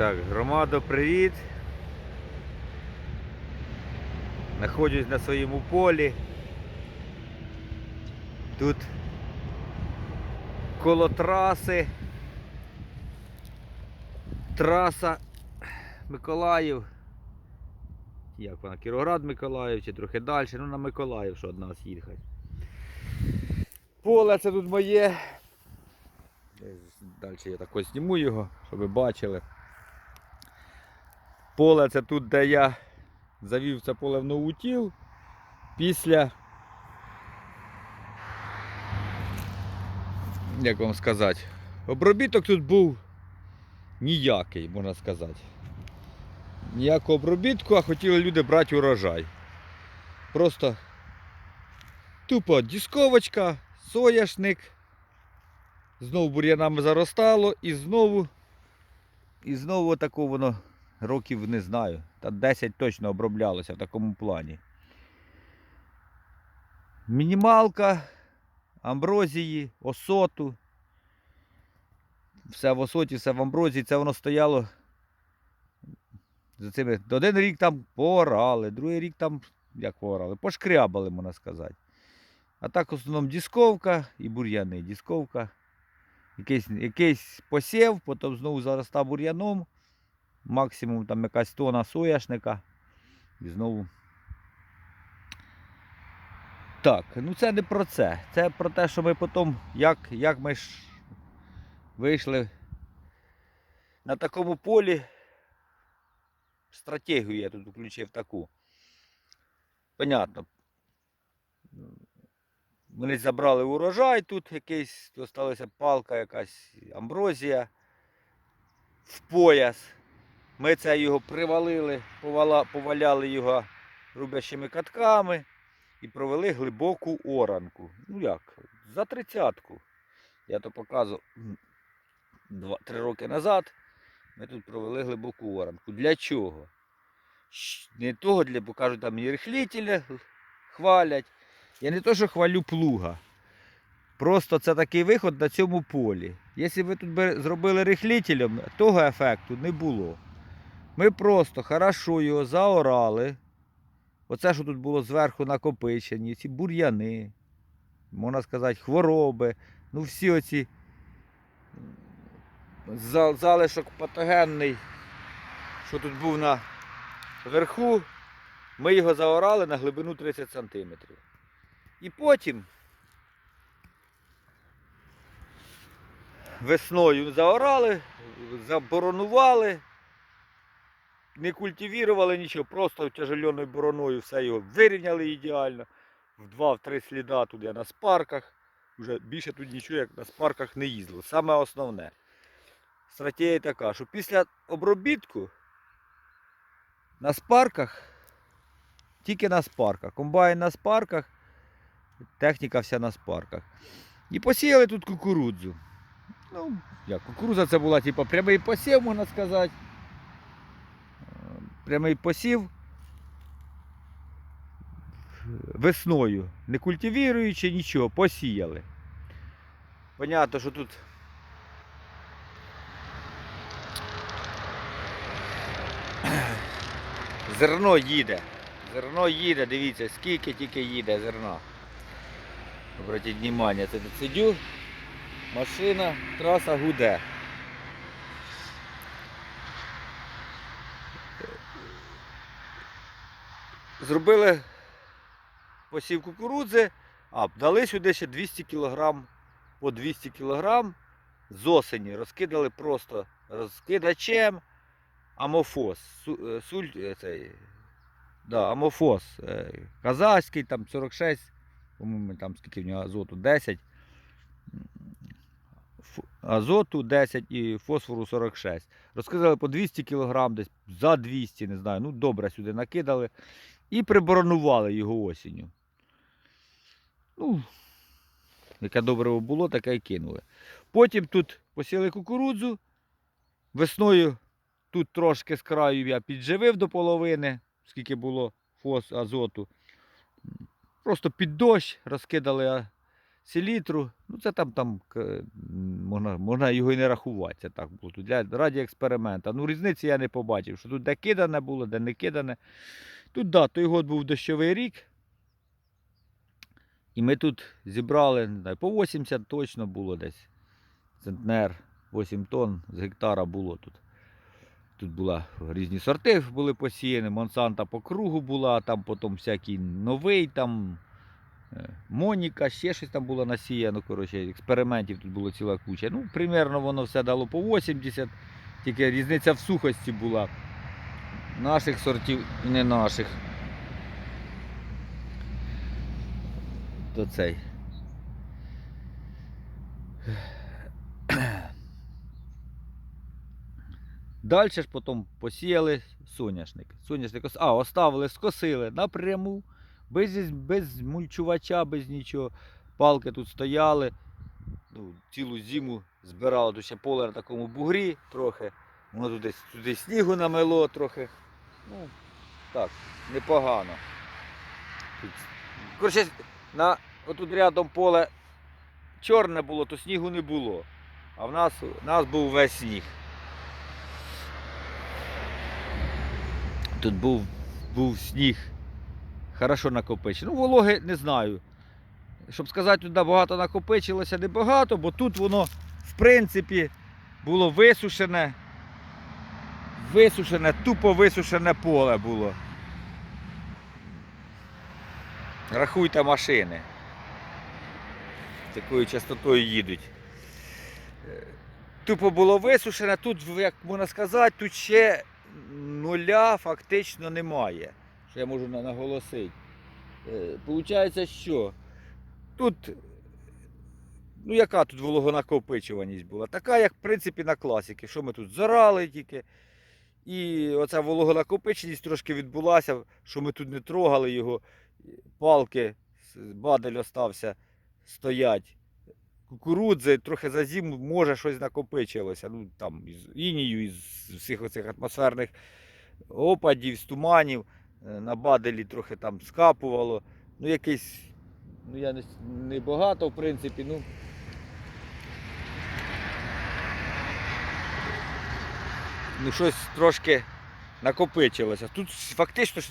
Так, громадо, привіт. Знаходжусь на своєму полі. Тут коло траси. Траса Миколаїв. Як вона? Кіроград Миколаїв чи трохи далі. Ну на Миколаїв, що від нас їхати. Поле це тут моє. Далі я так ось зніму його, щоб ви бачили. Поле це тут, де я завів це поле в новутіл після. Як вам сказати? Обробіток тут був ніякий, можна сказати. Ніякого обробітку, а хотіли люди брати урожай. Просто тупо дісковочка, соняшник. Знову бур'янами заростало і знову. І знову тако воно років не знаю. Та 10 точно оброблялося в такому плані. Мінімалка, амброзії, осоту. Все в осоті, все в амброзії, це воно стояло. За цими. Один рік там поорали, другий рік там, як поорали, пошкрябали, можна сказати. А так в основному дісковка і бур'яни. Дісковка якийсь, якийсь посів, потім знову зароста бур'яном, максимум там якась тона сояшника. І знову. Так, ну це не про це. Це про те, що ми потім, як, як ми ж вийшли на такому полі. Стратегію я тут включив таку. Понятно. Вони забрали урожай тут якийсь, залишилася палка, якась амброзія в пояс. Ми це його привалили, поваляли його рубящими катками і провели глибоку оранку. Ну як, за тридцятку. Я то показував м, два, три роки назад. Ми тут провели глибоку оранку. Для чого? Не того, для, бо кажуть, там і рихлітеля хвалять. Я не то, що хвалю плуга. Просто це такий виход на цьому полі. Якщо ви тут зробили рихлітелем, того ефекту не було. Ми просто хорошо його заорали. Оце, що тут було зверху накопичені, ці бур'яни, можна сказати, хвороби. Ну всі оці залишок патогенний, що тут був на верху, ми його заорали на глибину 30 см. І потім весною заорали, заборонували, не культивірували нічого, просто тяжеленою бороною все його вирівняли ідеально. В два-три сліда тут я на спарках. Вже більше тут нічого, як на спарках не їздило. Саме основне. Стратегія така, що після обробітку на спарках, тільки на спарках, комбайн на спарках, техніка вся на спарках. І посіяли тут кукурудзу. Ну, як, кукурудза це була типу, прямий посів, можна сказати. Прямий посів весною, не культивіруючи нічого, посіяли. Понятно, що тут зерно їде. Зерно їде, дивіться, скільки тільки їде зерна. Обратіть внимание, це сидю, машина, траса гуде. Зробили посів кукурудзи, а дали сюди ще 200 кг, по 200 кг з осені. Розкидали просто розкидачем амофос, е, суль, е, цей, да, амофос е, казахський, там 46, по-моєму, там скільки в нього азоту, 10, м, ф- азоту 10 і фосфору 46. Розкидали по 200 кг, десь за 200, не знаю, ну добре сюди накидали і приборонували його осінню. Ну, яке добре було, таке й кинули. Потім тут посіяли кукурудзу. Весною тут трошки з краю я підживив до половини, скільки було фос азоту. Просто під дощ розкидали селітру. Ну це там, там можна, можна його і не рахувати. Це так було для раді експеримента. Ну, різниці я не побачив, що тут де кидане було, де не кидане. Тут, да, той год був дощовий рік. І ми тут зібрали не знаю, по 80 точно було десь. Центнер, 8 тонн з гектара було тут. Тут була різні сорти були посіяні, Монсанта по кругу була, там потім всякий новий, там е, Моніка, ще щось там було насіяно. Коротше, експериментів тут було ціла куча. Ну, примерно воно все дало по 80, тільки різниця в сухості була наших сортів і не наших. То цей. Далі ж потім посіяли соняшник. Соняшник, а, оставили, скосили напряму, без, без мульчувача, без нічого. Палки тут стояли. Ну, цілу зиму збирали тут ще поле на такому бугрі трохи. Воно десь туди снігу намело трохи. Ну, так, непогано. Коротше, на, отут рядом поле чорне було, то снігу не було. А в нас, у нас був весь сніг. Тут був, був сніг. Хорошо накопичений. Ну, вологи не знаю. Щоб сказати, тут багато накопичилося, не багато, бо тут воно, в принципі, було висушене. Висушене, тупо висушене поле було. Рахуйте машини. Такою частотою їдуть. Е, Тупо було висушене, тут, як можна сказати, тут ще нуля фактично немає. Що я можу наголосити. Е, Получається, що тут, ну яка тут вологонакопичуваність була? Така, як в принципі на класіки. Що ми тут зорали тільки. І оця вологонакопиченість трошки відбулася, що ми тут не трогали його. Палки, бадель остався стоять. Кукурудзи трохи за зиму може щось накопичилося. Ну там із інію, із всіх оцих атмосферних опадів, з туманів. Е, На баделі трохи там скапувало. Ну, якийсь, ну я не, не багато, в принципі, ну. Ну, щось трошки накопичилося. Тут фактично,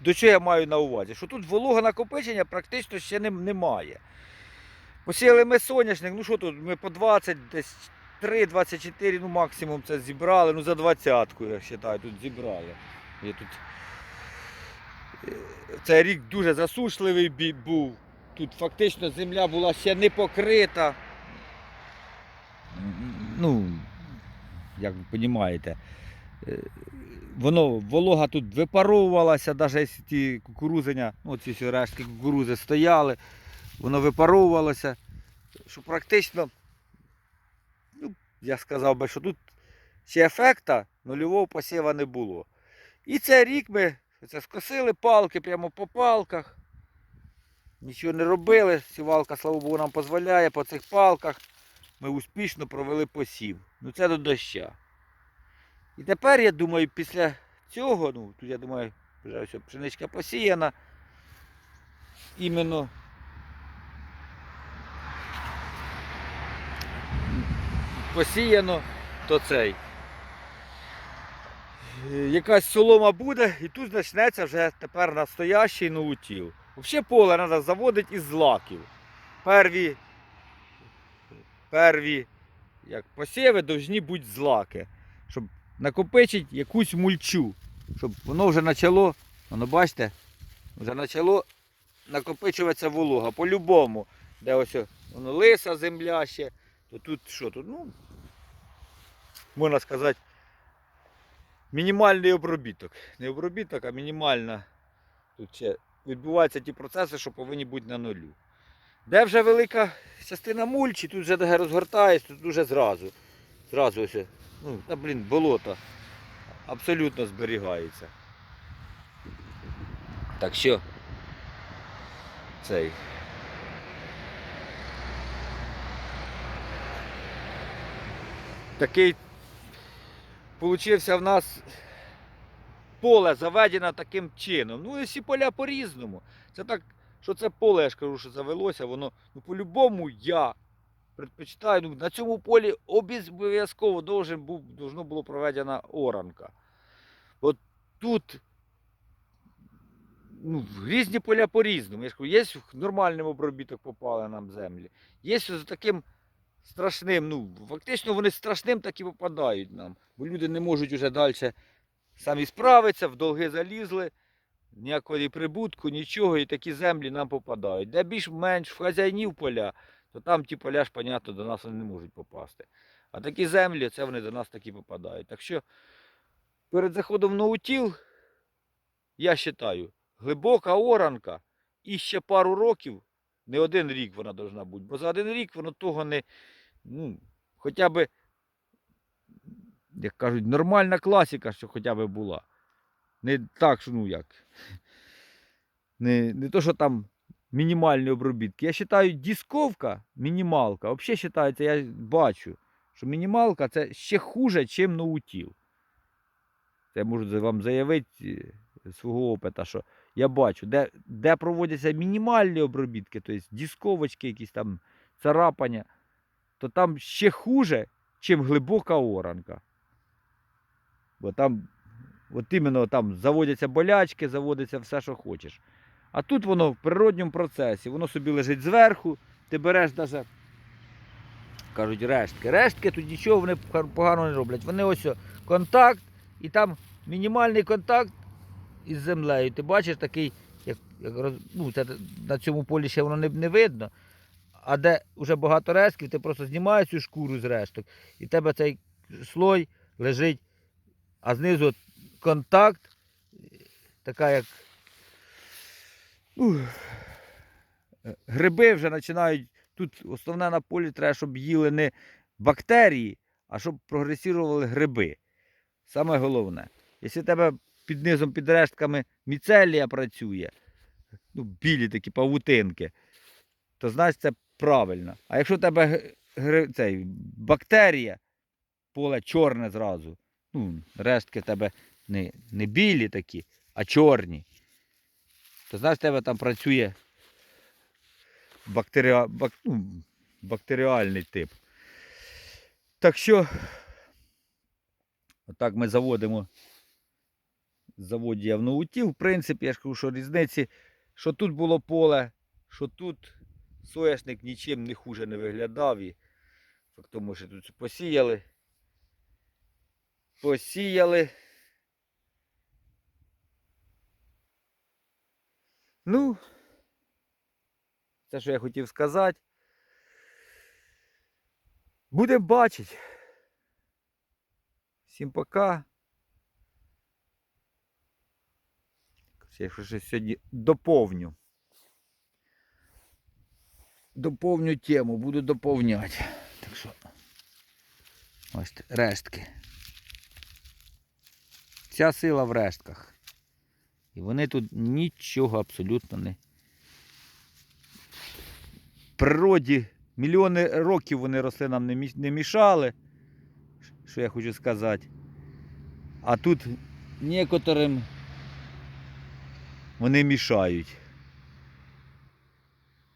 до чого я маю на увазі? Що тут волога накопичення практично ще не, немає. Посіяли ми соняшник, ну що тут, ми по 20, десь 3-24, ну максимум це зібрали, ну за двадцятку, я вважаю, тут зібрали. Я тут... Е, Цей рік дуже засушливий був. Тут фактично земля була ще не покрита. Ну, як ви розумієте, е, воно, волога тут випаровувалася, навіть ті кукурузення, ну ці рештки кукурузи стояли, воно випаровувалося, що практично, ну, я сказав би, що тут ще ефекта нульового посіва не було. І цей рік ми це скосили палки прямо по палках. Нічого не робили. Сівалка, слава Богу, нам дозволяє по цих палках. Ми успішно провели посів. Ну це до доща. І тепер, я думаю, після цього, ну тут я думаю, вже ось пшеничка посіяна. Іменно посіяно, то цей. Якась солома буде, і тут почнеться вже тепер настоящий ноутіл. Взагалі поле треба заводити із злаків. Перві, перві як посіви повинні бути злаки, щоб накопичити якусь мульчу, щоб воно вже почало, воно бачите, вже почало накопичуватися волога. По-любому, де ось воно лиса земля ще, то тут що тут, ну, можна сказати, мінімальний обробіток. Не обробіток, а мінімальна. Тут ще відбуваються ті процеси, що повинні бути на нулю. Де вже велика частина мульчі, тут вже розгортається, тут вже зразу. Зразу ось, ну, та, блін, болото абсолютно зберігається. Так що цей. Такий получився в нас поле заведено таким чином. Ну і всі поля по-різному. Це так що це поле, я ж кажу, що завелося, воно, ну по-любому я предпочитаю, ну, на цьому полі обов'язково був, должно було проведена оранка. От тут ну, різні поля по-різному. Я ж кажу, є нормальним обробіток попали нам землі. Є з таким страшним, ну, фактично вони страшним так і попадають нам. Бо люди не можуть уже далі самі справитися, в долги залізли, ніякої прибутку, нічого, і такі землі нам попадають. Де більш-менш в хазяїнів поля, то там ті поля ж, понятно, до нас вони не можуть попасти. А такі землі, це вони до нас такі попадають. Так що перед заходом в наутіл, я вважаю, глибока оранка і ще пару років, не один рік вона повинна бути, бо за один рік воно того не, ну, хоча б, як кажуть, нормальна класика, що хоча б була. Не так, що ну як. Не, не то, що там мінімальні обробітки. Я вважаю, дисковка, мінімалка, взагалі вважається, я бачу, що мінімалка це ще хуже, ніж наутіл. Це я можу вам заявити е, свого опиту, що я бачу, де, де проводяться мінімальні обробітки, тобто дисковочки, якісь там царапання, то там ще хуже, ніж глибока оранка. Бо там, от іменно там заводяться болячки, заводиться все, що хочеш. А тут воно в природньому процесі, воно собі лежить зверху, ти береш даже, кажуть, рештки. Рештки тут нічого вони погано не роблять. Вони ось контакт, і там мінімальний контакт із землею. Ти бачиш такий, як, як ну, це на цьому полі ще воно не, не видно. А де вже багато рештків, ти просто знімаєш цю шкуру з решток, і в тебе цей слой лежить, а знизу контакт, така як. Ух. Гриби вже починають. Тут основне на полі треба, щоб їли не бактерії, а щоб прогресували гриби. Саме головне. Якщо тебе під низом, під рештками міцелія працює, ну, білі такі павутинки, то значить це правильно. А якщо в тебе гри- цей, бактерія, поле чорне зразу, ну, рештки тебе не, не білі такі, а чорні, то значить в тебе там працює бактеріа... бак... ну, бактеріальний тип. Так що, отак ми заводимо заводія в ноуті. В принципі, я ж кажу, що різниці, що тут було поле, що тут соняшник нічим не хуже не виглядав. І тому, що тут посіяли. Посіяли. Ну, це, що я хотів сказати. Будемо бачити. Всім пока. Я щось сьогодні доповню. Доповню тему, буду доповняти. Так що ось рештки. Вся сила в рештках. І вони тут нічого абсолютно не. В природі мільйони років вони росли нам не не мішали. Що я хочу сказати. А тут некоторим вони мішають.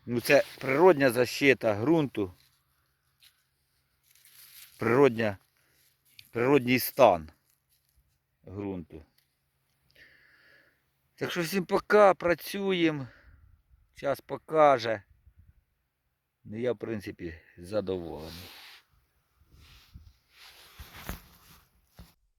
Ну це природня защита ґрунту. Природня, природній стан ґрунту. Так що всім пока, працюємо. Час покаже. Ну я, в принципі, задоволений.